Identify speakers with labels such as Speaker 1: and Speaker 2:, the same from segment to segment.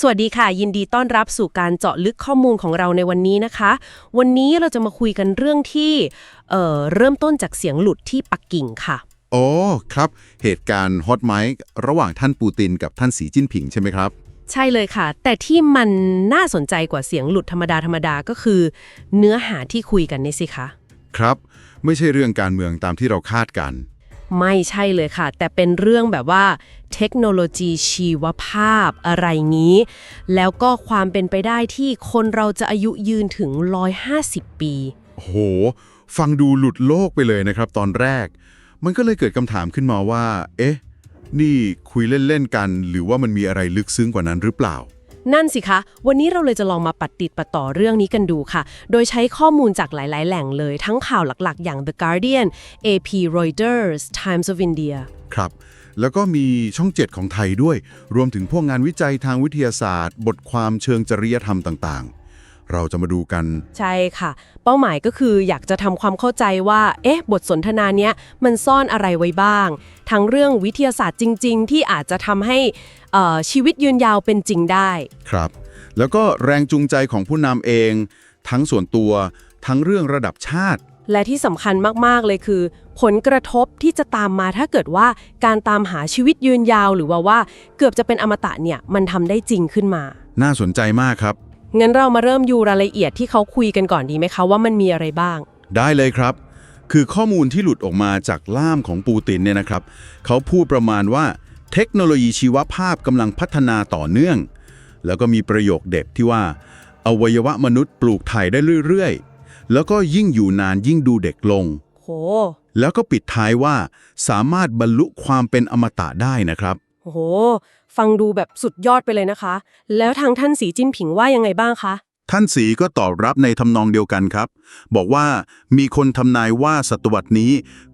Speaker 1: สวัสดีค่ะ ยินดีต้อนรับสู่การเจาะลึกข้อมูลของเราในวันนี้นะคะ วันนี้เราจะมาคุยกันเรื่องที่เอ่อเริ่มต้นจากเสียงหลุดที่ปักกิ่งค่ะ
Speaker 2: โอ้ครับ เหตุการณ์ฮอตไมค์ระหว่างท่านปูตินกับท่านสีจิ้นผิงใช่ไหมครับ
Speaker 1: ใช่เลยค่ะ แต่ที่มันน่าสนใจกว่าเสียงหลุดธรรมดาธรรมดาก็คือ เนื้อหาที่คุยกันนี่สิคะ
Speaker 2: ครับ ไม่ใช่เรื่องการเมืองตามที่เราคาดกัน
Speaker 1: ไม่ใช่เลยค่ะ แต่เป็นเรื่องแบบว่าเทคโนโลยีชีวภาพอะไรงี้ แล้วก็ความเป็นไปได้ที่คนเราจะอายุยืนถึง 150 ปี
Speaker 2: โห ฟังดูหลุดโลกไปเลยนะครับตอนแรก มันก็เลยเกิดคำถามขึ้นมาว่า เอ๊ะ นี่คุยเล่น ๆ กัน หรือว่ามันมีอะไรลึกซึ้งกว่านั้นหรือเปล่า
Speaker 1: นั่นสิคะ วันนี้เราเลยจะลองมาปัดติดปัดต่อเรื่องนี้กันดูค่ะ โดยใช้ข้อมูลจากหลาย ๆ แหล่งเลยทั้งข่าวหลัก ๆ อย่าง The Guardian AP Reuters Times of India
Speaker 2: ครับ แล้วก็มีช่องเจ็ดของไทยด้วย รวมถึงพวกงานวิจัยทางวิทยาศาสตร์ บทความเชิงจริยธรรมต่างๆ เราจะมาดูกัน
Speaker 1: ใช่ค่ะ เป้าหมายก็คืออยากจะทำความเข้าใจว่า เอ๊ะ บทสนทนาเนี้ยมันซ่อนอะไรไว้บ้าง ทั้งเรื่องวิทยาศาสตร์จริง ๆ ที่อาจจะทำให้เอ่อชีวิตยืนยาวเป็นจริงได้
Speaker 2: ครับ แล้วก็แรงจูงใจของผู้นำเอง ทั้งส่วนตัว ทั้งเรื่องระดับชาติ
Speaker 1: และที่สำคัญมาก ๆ เลยคือ ผลกระทบที่จะตามมาถ้าเกิดว่าการตามหาชีวิตยืนยาวหรือว่าว่าเกือบจะเป็นอมตะเนี่ยมันทำได้จริงขึ้นมา
Speaker 2: น่าสนใจมากครับ
Speaker 1: งั้นเรามาเริ่มยูรายละเอียดที่เขาคุยกันก่อนดีไหมคะว่ามันมีอะไรบ้าง
Speaker 2: ได้เลยครับ คือข้อมูลที่หลุดออกมาจากล่ามของปูตินเนี่ยนะครับ เขาพูดประมาณว่าเทคโนโลยีชีวภาพกำลังพัฒนาต่อเนื่อง แล้วก็มีประโยคเด็ดที่ว่า อวัยวะมนุษย์ปลูกถ่ายได้เรื่อยๆ แล้วก็ยิ่งอยู่นานยิ่งดูเด็กลง
Speaker 1: โห
Speaker 2: แล้วก็ปิดท้ายว่า สามารถบรรลุความเป็นอมตะได้นะครับ
Speaker 1: โห ฟังดูแบบสุดยอดไปเลยนะคะ แล้วทางท่านสีจิ้นผิงว่ายังไงบ้างคะ
Speaker 2: ท่านสีก็ตอบรับในทำนองเดียวกันครับ บอกว่ามีคนทำนายว่าศตวรรษนี้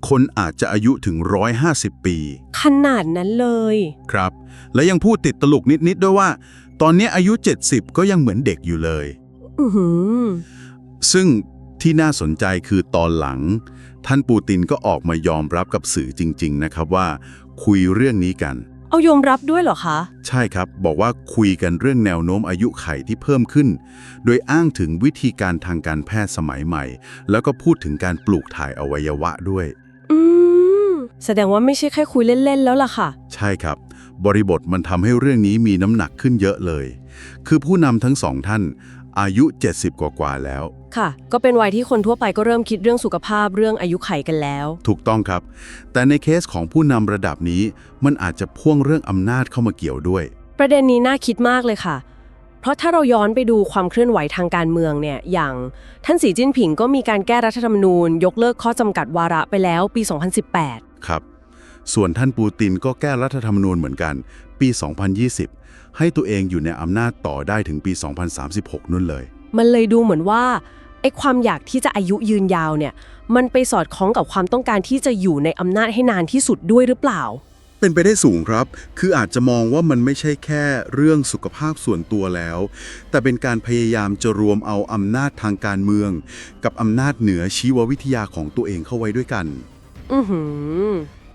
Speaker 2: คนอาจจะอายุถึง 150 ปี
Speaker 1: ขนาดนั้นเลย
Speaker 2: ครับ และยังพูดติดตลกนิด ๆ ด้วยว่า ตอนนี้อายุ 70 ก็ยังเหมือนเด็กอยู่เลย
Speaker 1: อือหือ
Speaker 2: ซึ่งที่น่าสนใจคือตอนหลัง ท่านปูตินก็ออกมายอมรับกับสื่อจริง ๆ นะครับว่า คุยเรื่องนี้กัน
Speaker 1: เอายอมรับด้วยเหรอคะ
Speaker 2: ใช่ครับ บอกว่าคุยกันเรื่องแนวโน้มอายุไขที่เพิ่มขึ้น โดยอ้างถึงวิธีการทางการแพทย์สมัยใหม่ แล้วก็พูดถึงการปลูกถ่ายอวัยวะด้วย
Speaker 1: อืม แสดงว่าไม่ใช่แค่คุยเล่น ๆ แล้วล่ะค่ะ
Speaker 2: ใช่ครับ บริบทมันทำให้เรื่องนี้มีน้ำหนักขึ้นเยอะเลย คือผู้นำทั้งสองท่าน อายุ 70 กว่าๆแล้ว
Speaker 1: ค่ะ ก็เป็นวัยที่คนทั่วไปก็เริ่มคิดเรื่องสุขภาพเรื่องอายุไขกันแล้ว
Speaker 2: ถูกต้องครับ แต่ในเคสของผู้นำระดับนี้ มันอาจจะพ่วงเรื่องอำนาจเข้ามาเกี่ยวด้วย
Speaker 1: ประเด็นนี้น่าคิดมากเลยค่ะ เพราะถ้าเราย้อนไปดูความเคลื่อนไหวทางการเมืองเนี่ย อย่างท่านสีจิ้นผิงก็มีการแก้รัฐธรรมนูญ ยกเลิกข้อจำกัดวาระไปแล้วปี 2018
Speaker 2: ครับ ส่วนท่านปูตินก็แก้รัฐธรรมนูญเหมือนกัน ปี 2020 ให้ตัวเองอยู่ในอำนาจต่อได้ถึงปี 2036 นู่นเลย
Speaker 1: มันเลยดูเหมือนว่าไอ้ความอยากที่จะอายุยืนยาวเนี่ย มันไปสอดคล้องกับความต้องการที่จะอยู่ในอำนาจให้นานที่สุดด้วยหรือเปล่า
Speaker 2: เป็นไปได้สูงครับ คืออาจจะมองว่ามันไม่ใช่แค่เรื่องสุขภาพส่วนตัวแล้ว แต่เป็นการพยายามจะรวมเอาอำนาจทางการเมือง กับอำนาจเหนือชีววิทยาของตัวเองเข้าไว้ด้วยกัน
Speaker 1: อือหือ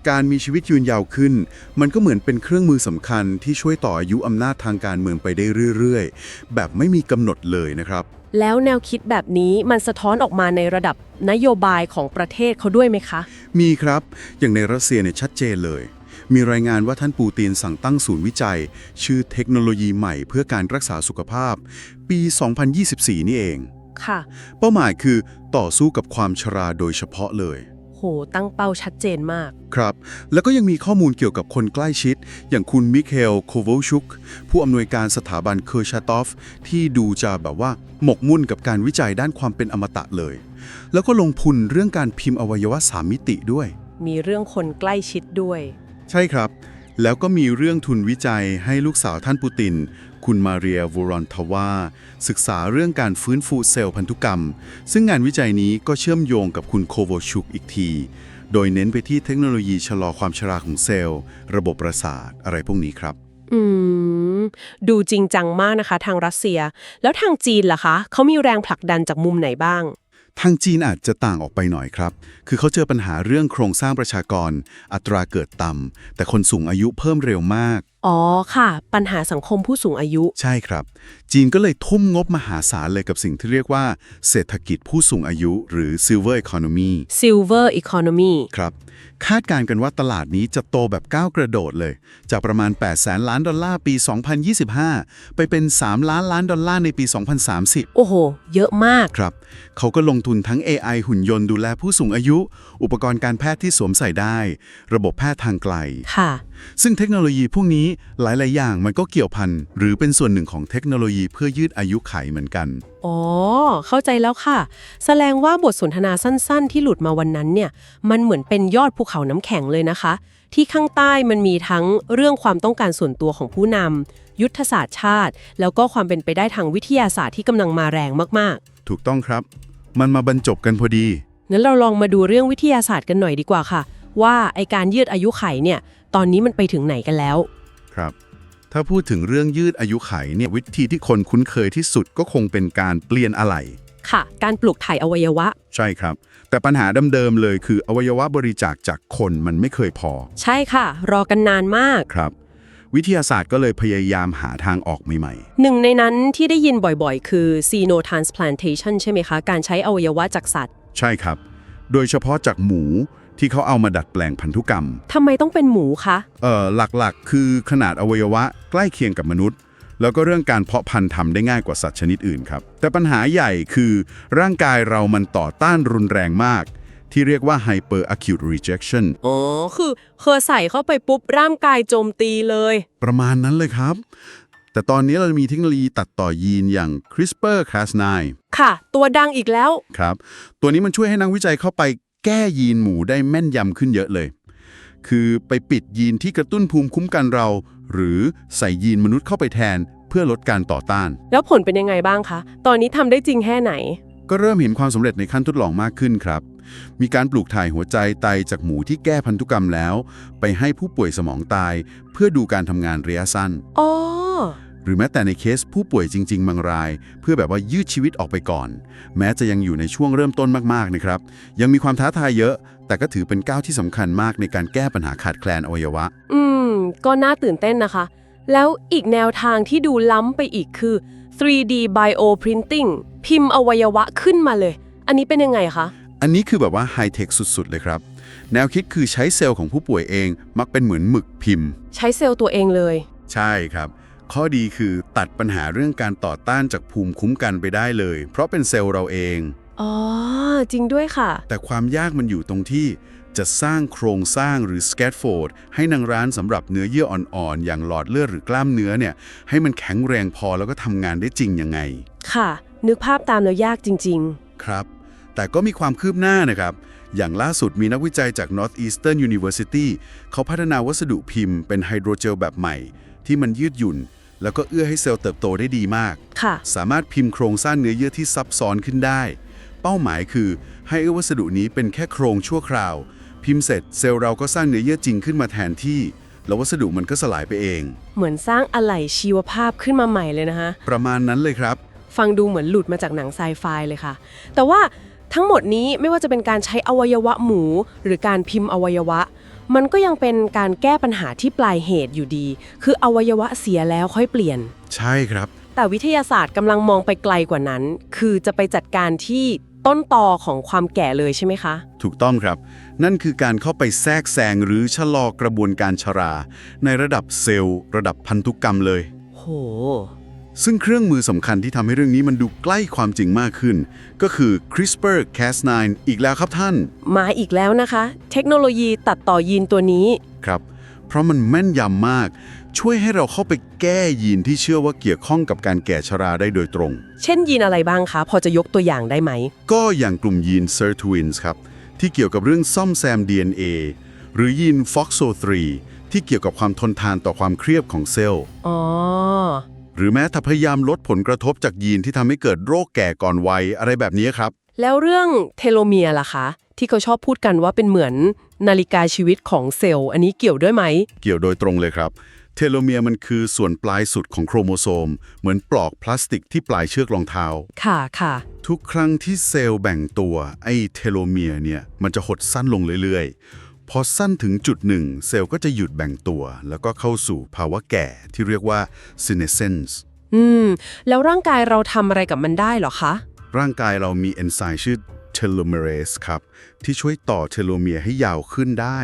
Speaker 2: การมีชีวิตยืนยาวขึ้น มันก็เหมือนเป็นเครื่องมือสำคัญที่ช่วยต่ออายุอำนาจทางการเมืองไปได้เรื่อยๆ แบบไม่มีกำหนดเลยนะครับ
Speaker 1: แล้วแนวคิดแบบนี้มันสะท้อนออกมาในระดับนโยบายของประเทศเขาด้วยไหมคะ
Speaker 2: มีครับ อย่างในรัสเซียเนี่ยชัดเจนเลย มีรายงานว่าท่านปูตินสั่งตั้งศูนย์วิจัย ชื่อเทคโนโลยีใหม่เพื่อการรักษาสุขภาพ ปี 2024 นี่เอง
Speaker 1: ค่ะ
Speaker 2: เป้าหมายคือต่อสู้กับความชราโดยเฉพาะเลย
Speaker 1: โห ตั้งเป้าชัดเจนมาก
Speaker 2: ครับ แล้วก็ยังมีข้อมูลเกี่ยวกับคนใกล้ชิด อย่างคุณมิเคลโคโวชุก ผู้อำนวยการสถาบันเคอร์ชาตอฟ ที่ดูจะแบบว่าหมกมุ่นกับการวิจัยด้านความเป็นอมตะเลย แล้วก็ลงทุนเรื่องการพิมพ์อวัยวะสามมิติด้วย
Speaker 1: มีเรื่องคนใกล้ชิดด้วย
Speaker 2: ใช่ครับ แล้วก็มีเรื่องทุนวิจัยให้ลูกสาวท่านปูติน คุณมาเรียวรอนทวาศึกษาเรื่องการฟื้นฟูเซลล์พันธุกรรม ซึ่งงานวิจัยนี้ก็เชื่อมโยงกับคุณโคโวชุกอีกที โดยเน้นไปที่เทคโนโลยีชะลอความชราของเซลล์ ระบบประสาทอะไรพวกนี้ครับ
Speaker 1: อืม ดูจริงจังมากนะคะ ทางรัสเซีย แล้วทางจีนล่ะคะเขามีแรงผลักดันจากมุมไหนบ้าง
Speaker 2: ทางจีนอาจจะต่างออกไปหน่อยครับ คือเขาเจอปัญหาเรื่องโครงสร้างประชากร อัตราเกิดต่ำ แต่คนสูงอายุเพิ่มเร็วมาก
Speaker 1: อ๋อค่ะ ปัญหาสังคมผู้สูงอายุ
Speaker 2: ใช่ครับ จีนก็เลยทุ่มงบมหาศาลเลยกับสิ่งที่เรียกว่า เศรษฐกิจผู้สูงอายุ หรือ silver economy
Speaker 1: Silver Economy
Speaker 2: ครับ คาดการณ์กันว่าตลาดนี้จะโตแบบก้าวกระโดดเลย จากประมาณ8แสนล้านดอลลาร์ปี 2025 ไปเป็น 3 ล้านล้านดอลลาร์ในปี 2030
Speaker 1: โอ้โห เยอะมาก
Speaker 2: ครับ เขาก็ลงทุนทั้ง AI หุ่นยนต์ดูแลผู้สูงอายุ อุปกรณ์การแพทย์ที่สวมใส่ได้ ระบบแพทย์ทางไกล
Speaker 1: ค่ะ
Speaker 2: ซึ่งเทคโนโลยีพวกนี้หลาย ๆ อย่างมันก็เกี่ยวพันหรือเป็นส่วนหนึ่งของเทคโนโลยีเพื่อยืดอายุไขเหมือนกัน
Speaker 1: อ๋อ เข้าใจแล้วค่ะ แสดงว่าบทสนทนาสั้น ๆ ที่หลุดมาวันนั้นเนี่ย มันเหมือนเป็นยอดภูเขาน้ำแข็งเลยนะคะ ที่ข้างใต้มันมีทั้งเรื่องความต้องการส่วนตัวของผู้นำยุทธศาสตร์ชาติ แล้วก็ความเป็นไปได้ทางวิทยาศาสตร์ที่กำลังมาแรงมาก
Speaker 2: ถูกต้องครับ มันมาบรรจบกันพอดี
Speaker 1: ๆงั้นเราลองมาดูเรื่องวิทยาศาสตร์กันหน่อยดีกว่าค่ะ ว่าไอการยืดอายุไขเนี่ย ตอนนี้มันไปถึงไหนกันแล้ว
Speaker 2: ครับ ถ้าพูดถึงเรื่องยืดอายุไขเนี่ยวิธีที่คนคุ้นเคยที่สุดก็คงเป็นการเปลี่ยนอะไหล่
Speaker 1: ค่ะ การปลูกถ่ายอวัยวะ
Speaker 2: ใช่ครับ แต่ปัญหาเดิมๆเลยคืออวัยวะบริจาคจากคนมันไม่เคยพอ
Speaker 1: ใช่ค่ะ รอกันนานมาก
Speaker 2: ครับ วิทยาศาสตร์ก็เลยพยายามหาทางออกใหม่
Speaker 1: หนึ่งในนั้นที่ได้ยินบ่อยๆ คือ xenotransplantation ใช่ไหมคะ การใช้อวัยวะจากสัตว์
Speaker 2: ๆ ใช่ครับ โดยเฉพาะจากหมู ที่เขาเอามาดัดแปลงพันธุกรรม
Speaker 1: ทำไมต้องเป็นหมูคะ
Speaker 2: เอ่อหลักๆ คือขนาดอวัยวะใกล้เคียงกับมนุษย์ แล้วก็เรื่องการเพาะพันธุ์ทำได้ง่ายกว่าสัตว์ชนิดอื่นครับ แต่ปัญหาใหญ่คือร่างกายเรามันต่อต้านรุนแรงมาก ที่เรียกว่า hyperacute rejection
Speaker 1: อ๋อ คือเคอใส่เข้าไปปุ๊บร่างกายโจมตีเลย
Speaker 2: ประมาณนั้นเลยครับ แต่ตอนนี้เรามีเทคโนโลยีตัดต่อยีนอย่าง CRISPR-Cas9
Speaker 1: ค่ะ ตัวดังอีกแล้ว
Speaker 2: ครับ ตัวนี้มันช่วยให้นักวิจัยเข้าไป แก้ยีนหมูได้แม่นยำขึ้นเยอะเลย คือไปปิดยีนที่กระตุ้นภูมิคุ้มกันเรา หรือใส่ยีนมนุษย์เข้าไปแทน เพื่อลดการต่อต้าน
Speaker 1: แล้วผลเป็นยังไงบ้างคะ ตอนนี้ทำได้จริงแค่ไหน
Speaker 2: ก็เริ่มเห็นความสำเร็จในขั้นทดลองมากขึ้นครับ มีการปลูกถ่ายหัวใจไตจากหมูที่แก้พันธุกรรมแล้ว ไปให้ผู้ป่วยสมองตาย เพื่อดูการทำงานระยะสั้น
Speaker 1: อ๋อ
Speaker 2: หรือแม้แต่ในเคสผู้ป่วยจริง ๆ บางราย เพื่อแบบว่ายืดชีวิตออกไปก่อน แม้จะยังอยู่ในช่วงเริ่มต้นมากๆนะครับ ยังมีความท้าทายเยอะ แต่ก็ถือเป็นก้าวที่สำคัญมากในการแก้ปัญหาขาดแคลนอวัยวะ
Speaker 1: อืม ก็น่าตื่นเต้นนะคะ แล้วอีกแนวทางที่ดูล้ำไปอีกคือ 3D bioprinting พิมพ์อวัยวะขึ้นมาเลย อันนี้เป็นยังไงคะ
Speaker 2: อันนี้คือแบบว่าไฮเทคสุด ๆ เลยครับ แนวคิดคือใช้เซลล์ของผู้ป่วยเอง มักเป็นเหมือนหมึกพิมพ์
Speaker 1: ใช้เซลล์ตัวเองเลย
Speaker 2: ใช่ครับ ข้อดีคือตัดปัญหาเรื่องการต่อต้านจากภูมิคุ้มกันไปได้เลย เพราะเป็นเซลล์เราเอง
Speaker 1: อ๋อ จริงด้วยค่ะ
Speaker 2: แต่ความยากมันอยู่ตรงที่จะสร้างโครงสร้างหรือ scaffold ให้นางร้านสำหรับเนื้อเยื่ออ่อนๆ อย่างหลอดเลือดหรือกล้ามเนื้อเนี่ย ให้มันแข็งแรงพอแล้วก็ทำงานได้จริงยังไง
Speaker 1: ค่ะ นึกภาพตามแล้วยากจริง
Speaker 2: ครับ แต่ก็มีความคืบหน้านะครับ อย่างล่าสุดมีนักวิจัยจาก Northeastern University เขาพัฒนาวัสดุพิมพ์เป็นไฮโดรเจลแบบใหม่ ที่มันยืดหยุ่น แล้วก็เอื้อให้เซลล์เติบโตได้ดีมาก
Speaker 1: ๆค่ะ
Speaker 2: สามารถพิมพ์โครงสร้างเนื้อเยื่อที่ซับซ้อนขึ้นได้ เป้าหมายคือ ให้วัสดุนี้เป็นแค่โครงชั่วคราว พิมพ์เสร็จเซลล์เราก็สร้างเนื้อเยื่อจริงขึ้นมาแทนที่ แล้ววัสดุมันก็สลายไปเอง
Speaker 1: เหมือนสร้างอะไหล่ชีวภาพขึ้นมาใหม่เลยนะคะ
Speaker 2: ประมาณนั้นเลยครับ
Speaker 1: ฟังดูเหมือนหลุดมาจากหนังไซไฟเลยค่ะ แต่ว่าทั้งหมดนี้ไม่ว่าจะเป็นการใช้อวัยวะหมู หรือการพิมพ์อวัยวะ มันก็ยังเป็นการแก้ปัญหาที่ปลายเหตุอยู่ดี คืออวัยวะเสียแล้วค่อยเปลี่ยน
Speaker 2: ใช่ครับ
Speaker 1: แต่วิทยาศาสตร์กำลังมองไปไกลกว่านั้น คือจะไปจัดการที่ต้นตอของความแก่เลยใช่ไหมคะ
Speaker 2: ถูกต้องครับ นั่นคือการเข้าไปแทรกแซงหรือชะลอกระบวนการชรา ในระดับเซลล์ ระดับพันธุกรรมเลย
Speaker 1: โห
Speaker 2: ซึ่งเครื่องมือสำคัญที่ทำให้เรื่องนี้มันดูใกล้ความจริงมากขึ้น ก็คือ CRISPR-Cas9 อีกแล้วครับท่าน
Speaker 1: มาอีกแล้วนะคะ เทคโนโลยีตัดต่อยีนตัวนี้
Speaker 2: ครับ เพราะมันแม่นยำมาก ช่วยให้เราเข้าไปแก้ยีนที่เชื่อว่าเกี่ยวข้องกับการแก่ชราได้โดยตรง
Speaker 1: เช่นยีนอะไรบ้างคะ พอจะยกตัวอย่างได้ไหม
Speaker 2: ก็อย่างกลุ่มยีน sirtuins ครับ ที่เกี่ยวกับเรื่องซ่อมแซม DNA หรือยีน FOXO3 ที่เกี่ยวกับความทนทานต่อความเครียดของเซลล์
Speaker 1: อ๋อ
Speaker 2: หรือแม้ถ้าพยายามลดผลกระทบจากยีนที่ทำให้เกิดโรคแก่ก่อนวัยอะไรแบบนี้ครับ
Speaker 1: แล้วเรื่องเทโลเมียร์ล่ะคะ ที่เขาชอบพูดกันว่าเป็นเหมือนนาฬิกาชีวิตของเซลล์ อันนี้เกี่ยวด้วยไหม
Speaker 2: เกี่ยวโดยตรงเลยครับ เทโลเมียร์มันคือส่วนปลายสุดของโครโมโซม เหมือนปลอกพลาสติกที่ปลายเชือกรองเท้า
Speaker 1: ค่ะค่ะ
Speaker 2: ทุกครั้งที่เซลล์แบ่งตัวไอ้เทโลเมียร์เนี่ยมันจะหดสั้นลงเรื่อยๆ พอสั้นถึงจุดหนึ่ง เซลล์ก็จะหยุดแบ่งตัว แล้วก็เข้าสู่ภาวะแก่ที่เรียกว่า senescence
Speaker 1: อืม แล้วร่างกายเราทำอะไรกับมันได้เหรอคะ
Speaker 2: ร่างกายเรามีเอนไซม์ชื่อ telomerase ครับ ที่ช่วยต่อเทโลเมียร์ให้ยาวขึ้นได้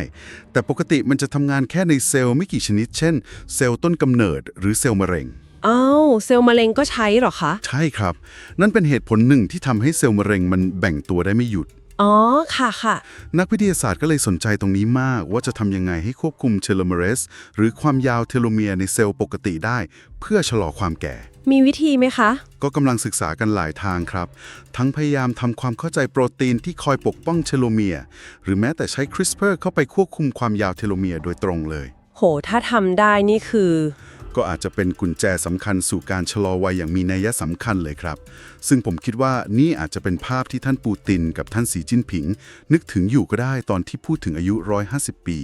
Speaker 2: แต่ปกติมันจะทำงานแค่ในเซลล์ไม่กี่ชนิด เช่น เซลล์ต้นกำเนิดหรือเซลล์มะเร็ง
Speaker 1: อ้าว เซลล์มะเร็งก็ใช้เหรอคะ
Speaker 2: ใช่ครับ นั่นเป็นเหตุผลหนึ่งที่ทำให้เซลล์มะเร็งมันแบ่งตัวได้ไม่หยุด
Speaker 1: อ๋อ ค่ะค่ะ
Speaker 2: นักวิทยาศาสตร์ก็เลยสนใจตรงนี้มากว่าจะทำยังไงให้ควบคุมเทโลเมเรส หรือความยาวเทโลเมียร์ในเซลล์ปกติได้ เพื่อชะลอความแก่
Speaker 1: มีวิธีไหมคะ
Speaker 2: ก็กำลังศึกษากันหลายทางครับ ทั้งพยายามทำความเข้าใจโปรตีนที่คอยปกป้องเทโลเมียร์หรือแม้แต่ใช้ CRISPR เข้าไปควบคุมความยาวเทโลเมียร์โดยตรงเลย
Speaker 1: โห ถ้าทำได้นี่คือ
Speaker 2: ก็อาจจะเป็นกุญแจสำคัญสู่การชะลอวัยอย่างมีนัยสำคัญเลยครับ ซึ่งผมคิดว่านี่อาจจะเป็นภาพที่ท่านปูตินกับท่านสีจิ้นผิง นึกถึงอยู่ก็ได้ตอนที่พูดถึงอายุ 150 ปี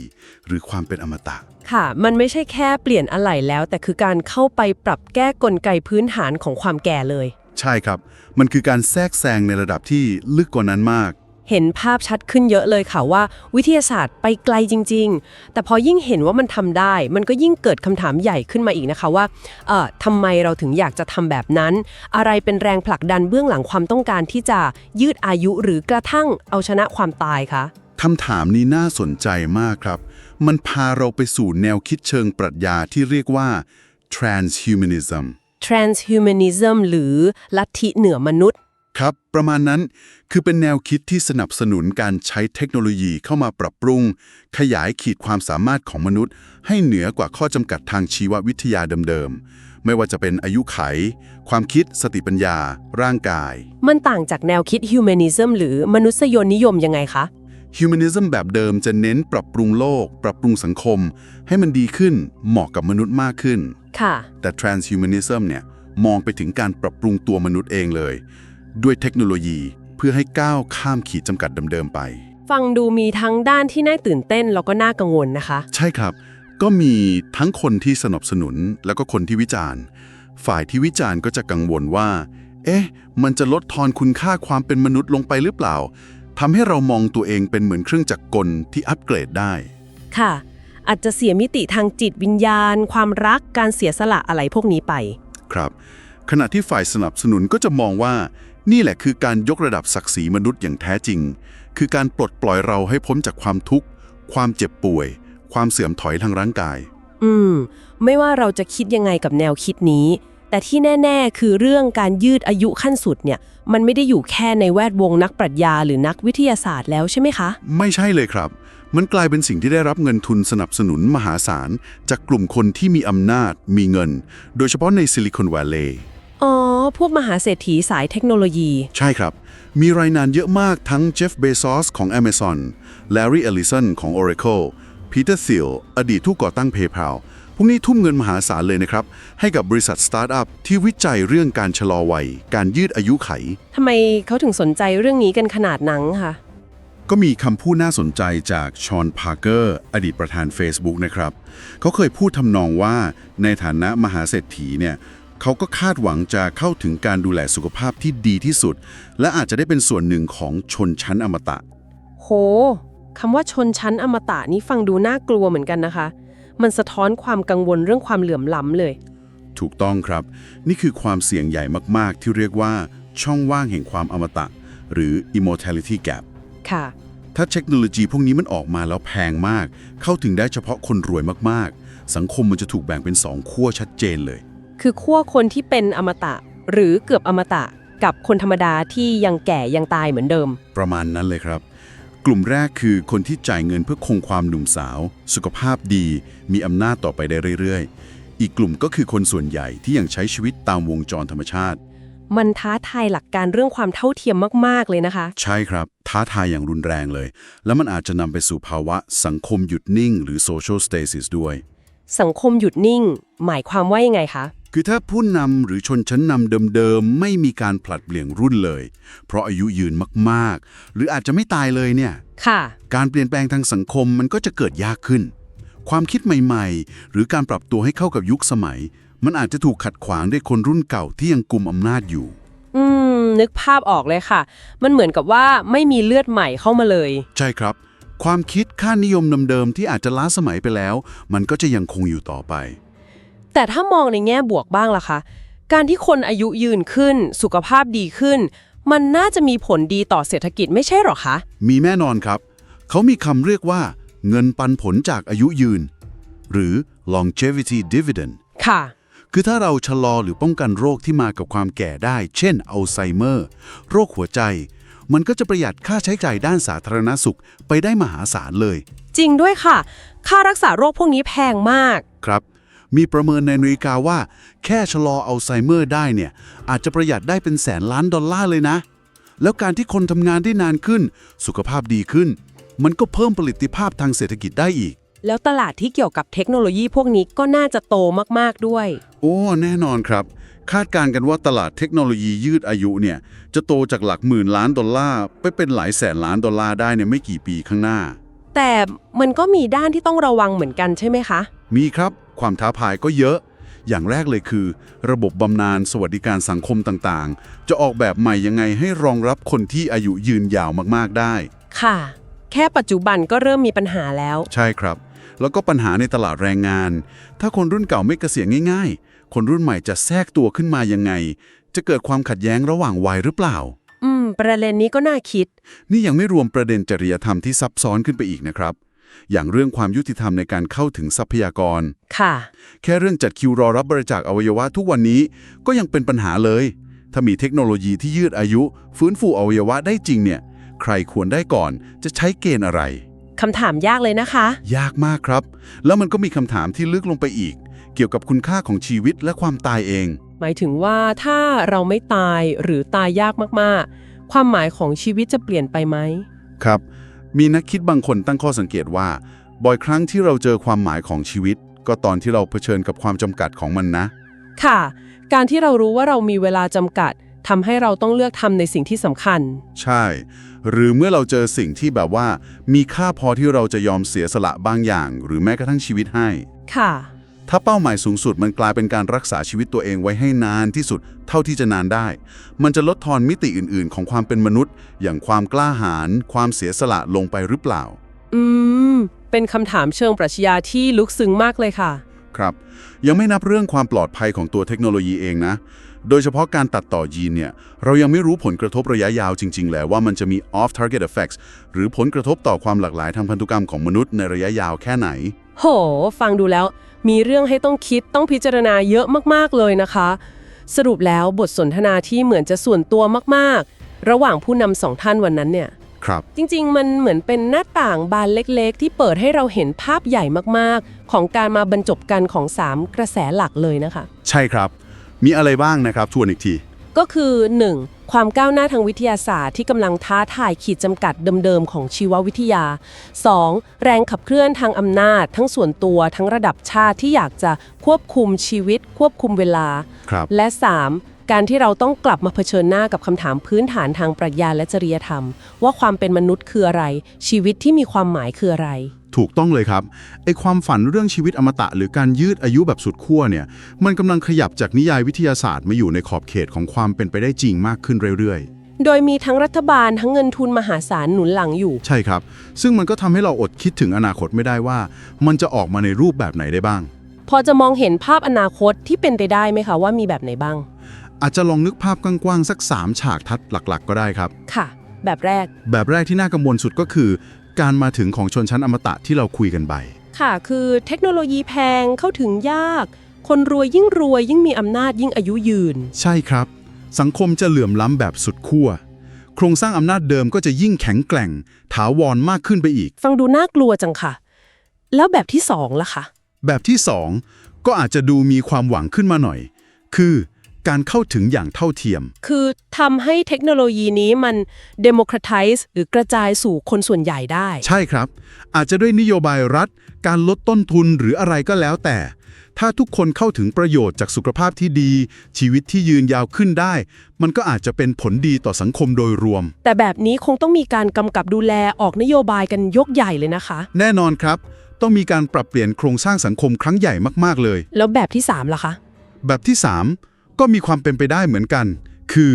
Speaker 2: หรือความเป็นอมตะ
Speaker 1: ค่ะ มันไม่ใช่แค่เปลี่ยนอะไหล่แล้ว แต่คือการเข้าไปปรับแก้กลไกพื้นฐานของความแก่เลย
Speaker 2: ใช่ครับ มันคือการแทรกแซงในระดับที่ลึกกว่านั้นมาก
Speaker 1: เห็นภาพชัดขึ้นเยอะเลยค่ะว่า วิทยาศาสตร์ไปไกลจริง ๆ แต่พอยิ่งเห็นว่ามันทำได้ มันก็ยิ่งเกิดคำถามใหญ่ขึ้นมาอีกนะคะว่าเอ่อทำไมเราถึงอยากจะทำแบบนั้น อะไรเป็นแรงผลักดันเบื้องหลังความต้องการที่จะยืดอายุหรือกระทั่งเอาชนะความตายคะ
Speaker 2: คำถามนี้น่าสนใจมากครับ มันพาเราไปสู่แนวคิดเชิงปรัชญาที่เรียกว่า transhumanism
Speaker 1: transhumanism หรือลัทธิเหนือมนุษย์
Speaker 2: ครับ ประมาณนั้นคือเป็นแนวคิดที่สนับสนุนการใช้เทคโนโลยีเข้ามาปรับปรุง ขยายขีดความสามารถของมนุษย์ ให้เหนือกว่าข้อจำกัดทางชีววิทยาเดิมๆ ไม่ว่าจะเป็นอายุไข ความคิดสติปัญญา ร่างกาย
Speaker 1: มันต่างจากแนวคิด humanism หรือมนุษยนิยมยังไงคะ
Speaker 2: Humanism แบบเดิมจะเน้นปรับปรุงโลก ปรับปรุงสังคม ให้มันดีขึ้นเหมาะกับมนุษย์มากขึ้น
Speaker 1: ค่ะ
Speaker 2: แต่ Transhumanism เนี่ยมองไปถึงการปรับปรุงตัวมนุษย์เองเลย ด้วยเทคโนโลยีเพื่อให้ก้าวข้ามขีดจำกัดเดิมๆไป
Speaker 1: ฟังดูมีทั้งด้านที่น่าตื่นเต้นแล้วก็น่ากังวลนะคะ
Speaker 2: ใช่ครับ ก็มีทั้งคนที่สนับสนุนแล้วก็คนที่วิจารณ์ ฝ่ายที่วิจารณ์ก็จะกังวลว่า เอ๊ะ มันจะลดทอนคุณค่าความเป็นมนุษย์ลงไปหรือเปล่าทำให้เรามองตัวเองเป็นเหมือนเครื่องจักรกลที่อัปเกรดได้
Speaker 1: ค่ะ อาจจะเสียมิติทางจิตวิญญาณ ความรักการเสียสละอะไรพวกนี้ไป
Speaker 2: ครับ ขณะที่ฝ่ายสนับสนุนก็จะมองว่า นี่แหละคือการยกระดับศักดิ์ศรีมนุษย์อย่างแท้จริง คือการปลดปล่อยเราให้พ้นจากความทุกข์ ความเจ็บป่วย ความเสื่อมถอยทางร่างกาย
Speaker 1: อืม ไม่ว่าเราจะคิดยังไงกับแนวคิดนี้ แต่ที่แน่ ๆ คือเรื่องการยืดอายุขั้นสุดเนี่ย มันไม่ได้อยู่แค่ในแวดวงนักปรัชญาหรือนักวิทยาศาสตร์แล้วใช่ไหมคะ
Speaker 2: ไม่ใช่เลยครับ มันกลายเป็นสิ่งที่ได้รับเงินทุนสนับสนุนมหาศาล จากกลุ่มคนที่มีอำนาจ มีเงิน โดยเฉพาะในซิลิคอนแวลเลย์
Speaker 1: อ๋อ พวกมหาเศรษฐีสายเทคโนโลยี
Speaker 2: ใช่ครับ มีรายงานเยอะมากทั้งเจฟเบซอสของ Amazon Larry Ellison ของ Oracle Peter Thiel อดีตผู้ก่อตั้ง PayPal พวกนี้ทุ่มเงินมหาศาลเลยนะครับ ให้กับบริษัทสตาร์ทอัพที่วิจัยเรื่องการชะลอวัย การยืดอายุไข
Speaker 1: ทำไมเขาถึงสนใจเรื่องนี้กันขนาดนั้นคะ
Speaker 2: ก็มีคำพูดน่าสนใจจากชอนพาร์เกอร์อดีตประธาน Facebook นะครับ เขาเคยพูดทำนองว่าในฐานะมหาเศรษฐีเนี่ย เขาก็คาดหวังจะเข้าถึงการดูแลสุขภาพที่ดีที่สุด และอาจจะได้เป็นส่วนหนึ่งของชนชั้นอมตะ
Speaker 1: โหคำว่าชนชั้นอมตะนี่ฟังดูน่ากลัวเหมือนกันนะคะ มันสะท้อนความกังวลเรื่องความเหลื่อมล้ำเลย
Speaker 2: ถูกต้องครับ นี่คือความเสี่ยงใหญ่มาก ๆ ที่เรียกว่า ช่องว่างแห่งความอมตะ หรือ immortality gap
Speaker 1: ค่ะ
Speaker 2: ถ้าเทคโนโลยีพวกนี้มันออกมาแล้วแพงมาก เข้าถึงได้เฉพาะคนรวยมาก ๆ สังคมมันจะถูกแบ่งเป็นสองขั้วชัดเจนเลย
Speaker 1: คือขั้วคนที่เป็นอมตะ หรือเกือบอมตะกับคนธรรมดาที่ยังแก่ยังตายเหมือนเดิม
Speaker 2: ประมาณนั้นเลยครับ กลุ่มแรกคือคนที่จ่ายเงินเพื่อคงความหนุ่มสาว สุขภาพดี มีอำนาจต่อไปได้เรื่อยๆ อีกกลุ่มก็คือคนส่วนใหญ่ที่ยังใช้ชีวิตตามวงจรธรรมชาติ
Speaker 1: มันท้าทายหลักการเรื่องความเท่าเทียมมากๆเลยนะคะ
Speaker 2: ใช่ครับ ท้าทายอย่างรุนแรงเลย แล้วมันอาจจะนำไปสู่ภาวะสังคมหยุดนิ่ง หรือ social stasis ด้วย
Speaker 1: สังคมหยุดนิ่ง หมายความว่ายังไงคะ
Speaker 2: คือถ้าผู้นำหรือชนชั้นนำเดิมๆ ไม่มีการผลัดเปลี่ยนรุ่นเลย เพราะอายุยืนมากๆ หรืออาจจะไม่ตายเลยเนี่ย
Speaker 1: ค่ะ
Speaker 2: การเปลี่ยนแปลงทางสังคมมันก็จะเกิดยากขึ้น ความคิดใหม่ๆ หรือการปรับตัวให้เข้ากับยุคสมัย มันอาจจะถูกขัดขวางด้วยคนรุ่นเก่าที่ยังกุมอำนาจอยู่
Speaker 1: อืม นึกภาพออกเลยค่ะ มันเหมือนกับว่าไม่มีเลือดใหม่เข้ามาเลย
Speaker 2: ใช่ครับ ความคิดค่านิยมเดิมๆที่อาจจะล้าสมัยไปแล้ว มันก็จะยังคงอยู่ต่อไป
Speaker 1: แต่ถ้ามองในแง่บวกบ้างล่ะคะ การที่คนอายุยืนขึ้น สุขภาพดีขึ้น มันน่าจะมีผลดีต่อเศรษฐกิจไม่ใช่หรอคะ
Speaker 2: มีแน่นอนครับ เขามีคำเรียกว่า เงินปันผลจากอายุยืน หรือ longevity dividend
Speaker 1: ค่ะ
Speaker 2: คือถ้าเราชะลอหรือป้องกันโรคที่มากับความแก่ได้ เช่น อัลไซเมอร์ โรคหัวใจ มันก็จะประหยัดค่าใช้จ่ายด้านสาธารณสุขไปได้มหาศาลเลย
Speaker 1: จริงด้วยค่ะ ค่ารักษาโรคพวกนี้แพงมาก
Speaker 2: ครับ มีประเมินในอเมริกาว่า แค่ชะลออัลไซเมอร์ได้เนี่ย อาจจะประหยัดได้เป็นแสนล้านดอลลาร์เลยนะ แล้วการที่คนทำงานได้นานขึ้น สุขภาพดีขึ้น มันก็เพิ่มผลิตภาพทางเศรษฐกิจได้อีก
Speaker 1: แล้วตลาดที่เกี่ยวกับเทคโนโลยีพวกนี้ก็น่าจะโตมากๆด้วย
Speaker 2: โอ้แน่นอนครับ คาดการณ์กันว่าตลาดเทคโนโลยียืดอายุเนี่ย จะโตจากหลักหมื่นล้านดอลลาร์ไปเป็นหลายแสนล้านดอลลาร์ได้ในไม่กี่ปีข้างหน้า
Speaker 1: แต่มันก็มีด้านที่ต้องระวังเหมือนกันใช่ไหมคะ
Speaker 2: มีครับ ความท้าทายก็เยอะ อย่างแรกเลยคือ ระบบบำนาญสวัสดิการสังคมต่างๆ จะออกแบบใหม่ยังไงให้รองรับคนที่อายุยืนยาวมากๆได้
Speaker 1: ค่ะ แค่ปัจจุบันก็เริ่มมีปัญหาแล้ว
Speaker 2: ใช่ครับ แล้วก็ปัญหาในตลาดแรงงาน ถ้าคนรุ่นเก่าไม่เกษียณง่าย ๆ คนรุ่นใหม่จะแทรกตัวขึ้นมายังไง จะเกิดความขัดแย้งระหว่างวัยหรือเปล่า
Speaker 1: อืม ประเด็นนี้ก็น่าคิด
Speaker 2: นี่ยังไม่รวมประเด็นจริยธรรมที่ซับซ้อนขึ้นไปอีกนะครับ อย่างเรื่องความยุติธรรมในการเข้าถึงทรัพยากร
Speaker 1: ค่ะ
Speaker 2: แค่เรื่องจัดคิวรอรับบริจาคอวัยวะทุกวันนี้ก็ยังเป็นปัญหาเลย ถ้ามีเทคโนโลยีที่ยืดอายุ ฟื้นฟูอวัยวะได้จริงเนี่ย ใครควรได้ก่อนจะใช้เกณฑ์อะไร
Speaker 1: คำถามยากเลยนะคะ
Speaker 2: ยากมากครับ แล้วมันก็มีคำถามที่ลึกลงไปอีก เกี่ยวกับคุณค่าของชีวิตและความตายเอง
Speaker 1: หมายถึงว่าถ้าเราไม่ตายหรือตายยากมากๆ ความหมายของชีวิตจะเปลี่ยนไปไหม
Speaker 2: ครับ มีนักคิดบางคนตั้งข้อสังเกตว่า บ่อยครั้งที่เราเจอความหมายของชีวิต ก็ตอนที่เราเผชิญกับความจำกัดของมันนะ
Speaker 1: ค่ะ การที่เรารู้ว่าเรามีเวลาจำกัดทำให้เราต้องเลือกทำในสิ่งที่สำคัญ
Speaker 2: ใช่ หรือเมื่อเราเจอสิ่งที่แบบว่า มีค่าพอที่เราจะยอมเสียสละบางอย่าง หรือแม้กระทั่งชีวิตให้
Speaker 1: ค่ะ
Speaker 2: ถ้าเป้าหมายสูงสุดมันกลายเป็นการรักษาชีวิตตัวเองไว้ให้นานที่สุดเท่าที่จะนานได้ มันจะลดทอนมิติอื่นๆ ของความเป็นมนุษย์ อย่างความกล้าหาญความเสียสละลงไปหรือเปล่า
Speaker 1: อืม เป็นคำถามเชิงปรัชญาที่ลึกซึ้งมากเลยค่ะ
Speaker 2: ครับ ยังไม่นับเรื่องความปลอดภัยของตัวเทคโนโลยีเองนะ โดยเฉพาะการตัดต่อยีนเนี่ย เรายังไม่รู้ผลกระทบระยะยาวจริง ๆ แล้วว่ามันจะมี off target effects หรือผลกระทบต่อความหลากหลายทางพันธุกรรมของมนุษย์ในระยะยาวแค่ไหน
Speaker 1: โห ฟังดูแล้ว มีเรื่องให้ต้องคิดต้องพิจารณาเยอะมากๆเลยนะคะ สรุปแล้วบทสนทนาที่เหมือนจะส่วนตัวมากๆ ระหว่างผู้นำสองท่านวันนั้นเนี่ย
Speaker 2: ครับ
Speaker 1: จริงๆ มันเหมือนเป็นหน้าต่างบานเล็กๆ ที่เปิดให้เราเห็นภาพใหญ่มากๆ ของการมาบรรจบกันของ 3 กระแสหลักเลยนะคะ
Speaker 2: ใช่ครับ มีอะไรบ้างนะครับทวนอีกที
Speaker 1: ก็คือ 1. ความก้าวหน้าทางวิทยาศาสตร์ที่กำลังท้าทายขีดจำกัดเดิมๆของชีววิทยา 2. แรงขับเคลื่อนทางอำนาจ ทั้งส่วนตัวทั้งระดับชาติที่อยากจะควบคุมชีวิต ควบคุมเวลา
Speaker 2: ครับ
Speaker 1: และ 3. การที่เราต้องกลับมาเผชิญหน้ากับคำถามพื้นฐานทางปรัชญาและจริยธรรม ว่าความเป็นมนุษย์คืออะไร ชีวิตที่มีความหมายคืออะไร
Speaker 2: ถูกต้องเลยครับไอความฝันเรื่องชีวิตอมตะ หรือการยืดอายุแบบสุดขั้วเนี่ย มันกำลังขยับจากนิยายวิทยาศาสตร์มาอยู่ในขอบเขตของความเป็นไปได้จริงมากขึ้นเรื่อย
Speaker 1: โดยมีทั้งรัฐบาลทั้งเงินทุนมหาศาลหนุนหลังอยู่
Speaker 2: ๆใช่ครับ ซึ่งมันก็ทำให้เราอดคิดถึงอนาคตไม่ได้ว่า มันจะออกมาในรูปแบบไหนได้บ้าง
Speaker 1: พอจะมองเห็นภาพอนาคตที่เป็นไปได้ไหมคะว่ามีแบบไหนบ้าง
Speaker 2: อาจจะลองนึกภาพกว้างๆสัก 3 ฉากทัดหลักๆ ก็ได้ครับ
Speaker 1: ค่ะ แบบแรก
Speaker 2: แบบแรกที่น่ากังวลสุดก็คือ การมาถึงของชนชั้นอมตะที่เราคุยกันไป
Speaker 1: ค่ะ คือเทคโนโลยีแพงเข้าถึงยาก คนรวยยิ่งรวยยิ่งมีอำนาจยิ่งอายุยืน
Speaker 2: ใช่ครับ สังคมจะเหลื่อมล้ำแบบสุดขั้ว โครงสร้างอำนาจเดิมก็จะยิ่งแข็งแกร่ง ถาวรมากขึ้นไปอีก
Speaker 1: ฟังดูน่ากลัวจังค่ะ แล้วแบบที่สองล่ะคะ
Speaker 2: แบบที่2ก็อาจจะดูมีความหวังขึ้นมาหน่อย คือ การเข้าถึงอย่างเท่าเทียม
Speaker 1: คือทำให้เทคโนโลยีนี้มัน democratize หรือกระจายสู่คนส่วนใหญ่ได้
Speaker 2: ใช่ครับ อาจจะด้วยนโยบายรัฐ การลดต้นทุนหรืออะไรก็แล้วแต่ ถ้าทุกคนเข้าถึงประโยชน์จากสุขภาพที่ดี ชีวิตที่ยืนยาวขึ้นได้ มันก็อาจจะเป็นผลดีต่อสังคมโดยรวม
Speaker 1: แต่แบบนี้คงต้องมีการกำกับดูแลออกนโยบายกันยกใหญ่เลยนะคะ
Speaker 2: แน่นอนครับ ต้องมีการปรับเปลี่ยนโครงสร้างสังคมครั้งใหญ่มากๆเลย
Speaker 1: แล้วแบบที่สามล่ะคะ
Speaker 2: แบบที่ 3 ก็มีความเป็นไปได้เหมือนกัน คือ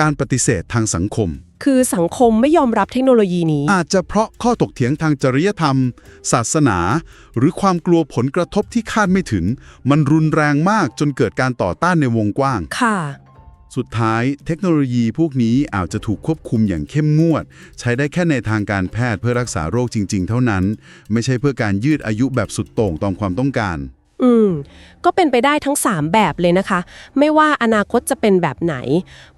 Speaker 2: การปฏิเสธทางสังคม
Speaker 1: คือสังคมไม่ยอมรับเทคโนโลยีนี้
Speaker 2: อาจจะเพราะข้อตกเถียงทางจริยธรรม ศาสนา หรือความกลัวผลกระทบที่คาดไม่ถึง มันรุนแรงมากจนเกิดการต่อต้านในวงกว้าง
Speaker 1: ค่ะ
Speaker 2: สุดท้ายเทคโนโลยีพวกนี้อาจจะถูกควบคุมอย่างเข้มงวด ใช้ได้แค่ในทางการแพทย์เพื่อรักษาโรคจริง ๆ เท่านั้น ไม่ใช่เพื่อการยืดอายุแบบสุดโต่งตามความต้องการ
Speaker 1: อืม ก็เป็นไปได้ทั้ง 3 แบบเลยนะคะ ไม่ว่าอนาคตจะเป็นแบบไหน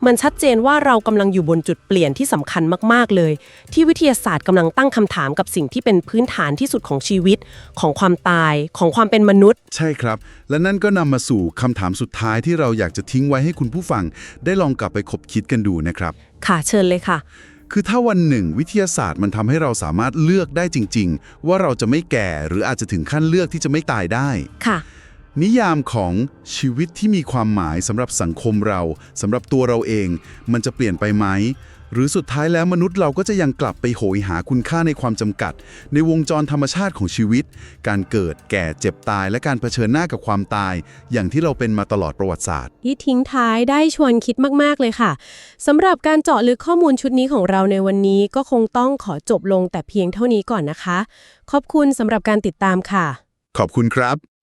Speaker 1: มันชัดเจนว่าเรากำลังอยู่บนจุดเปลี่ยนที่สำคัญมากๆเลย ที่วิทยาศาสตร์กำลังตั้งคำถามกับสิ่งที่เป็นพื้นฐานที่สุดของชีวิต ของความตาย ของความเป็นมนุษย์
Speaker 2: ใช่ครับ และนั่นก็นำมาสู่คำถามสุดท้ายที่เราอยากจะทิ้งไว้ให้คุณผู้ฟัง ได้ลองกลับไปคบคิดกันดูนะครับ
Speaker 1: ค่ะเชิญเลยค่ะ
Speaker 2: คือถ้าวันหนึ่งวิทยาศาสตร์มันทำให้เราสามารถเลือกได้จริง ๆ ว่าเราจะไม่แก่หรืออาจจะถึงขั้นเลือกที่จะไม่ตายได้
Speaker 1: ค่ะ
Speaker 2: นิยามของชีวิตที่มีความหมายสำหรับสังคมเราสำหรับตัวเราเอง มันจะเปลี่ยนไปไหม หรือสุดท้ายแล้วมนุษย์เราก็จะยังกลับไปโหยหาคุณค่าในความจำกัด ในวงจรธรรมชาติของชีวิต การเกิดแก่เจ็บตายและการเผชิญหน้ากับความตาย อย่างที่เราเป็นมาตลอดประวัติศาสตร์
Speaker 1: ที่ทิ้งท้ายได้ชวนคิดมากๆเลยค่ะสำหรับการเจาะลึกข้อมูลชุดนี้ของเราในวันนี้ก็คงต้องขอจบลงแต่เพียงเท่านี้ก่อนนะคะ ขอบคุณสำหรับการติดตามค่ะ
Speaker 2: ขอบคุณครับ